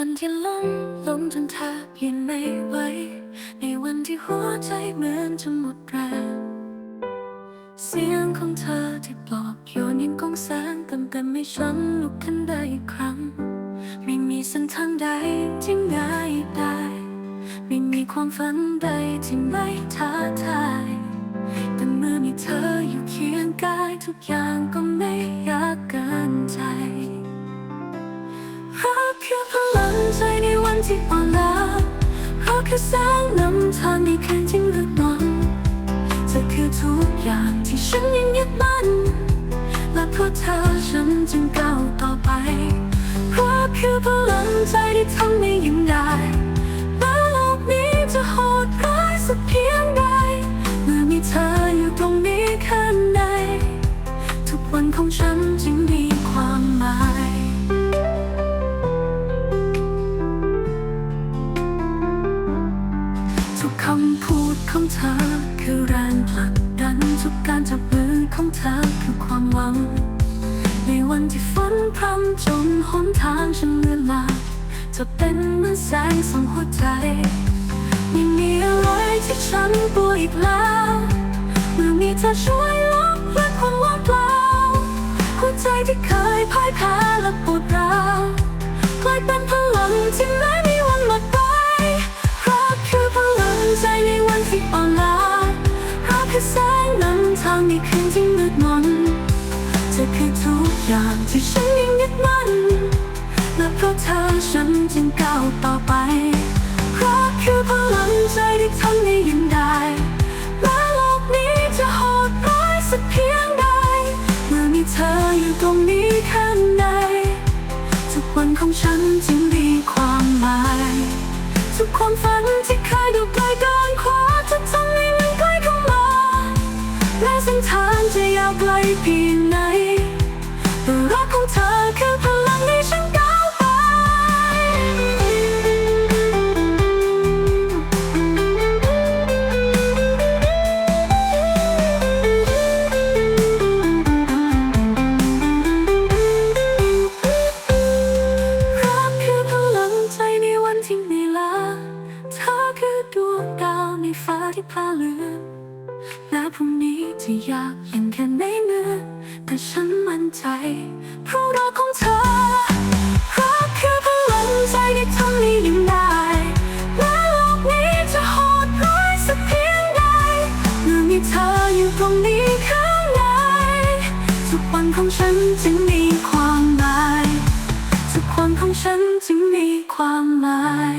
วันที่ล้มลงจนแทบยืนไม่ไหวในวันที่หัวใจเหมือนจะหมดแรงเสียงของเธอที่ปลอบโยนยังกองแสงเติมเต็มให้ฉันลุกขึ้นได้อีกครั้ง ไม่มีเส้นทางใดที่ง่ายได้ ไม่มีความฝันใดที่ไม่ท้าทายแต่เมื่อมีเธออยู่เคียงกายทุกอย่างก็ไม่ยากเกิน คือพลังใจในวันที่อ่อนล้าเพรักคือแสงนำทางในคืนที่มืดมนเธอคือทุกอย่างที่ฉันยังยึดมั่นและเพราะเธอฉันจึงก้าวต่อไป เพรักคือพลังใจที่ทำให้ยิ่งได้แม้โลกนี้จะโหดร้ายสักเพียงใดเมื่อมีเธออยู่ตรงนี้ข้างในทุกวันของฉันจึงมีความหมายำพูดของเธอ คือแรงผลักดันทุกการจับมือของเธอคือความหวัง ในวันที่ฝนพรำจนหนทางฉันเลือนลางจะเป็นเหมือนแสงส่องหัวใจไม่มีอะไรที่ฉันกลัวอีกแล้วเมื่อมีเธอช่วยลบเลือนความว่างเปล่าหัวใจที่เคยพ่ายแพ้และปวดร้าวกลายเป็นพลังที่ไม่ คืนที่มืดมนเธอคือทุกอย่างที่ฉันยังยึดมั่นและเพราะเธอฉันจึงก้าวต่อไปรักคือพลังใจที่ทำให้ยิ่งได้แม้โลกนี้จะโหดร้ายสักเพียงใด เมื่อมีเธออยู่ตรงนี้ข้างในทุกวันของฉันจึงมีความหมาย ทุกความฝันที่เค เพียงไหนแต่รักของเธอคือพลังให้ฉันก้าวไป รักคือพลังใจในวันที่เหนื่อยล้าเธอคือดวงดาวในฟ้าที่พาเลือ และพรุ่งนี้จะยากเย็นแค่ไหนเมื่อแต่ฉันมั่นใจ เพราะรักของเธอรักคือพลังใจที่ทำให้ยิ่งได้แม้โลกนี้จะโหดร้ายสักเพียงใดเมื่อมีเธออยู่ตรงนี้ข้างในทุกวันของฉันจึงมีความหมายทุกวันของฉันจึงมีความหมาย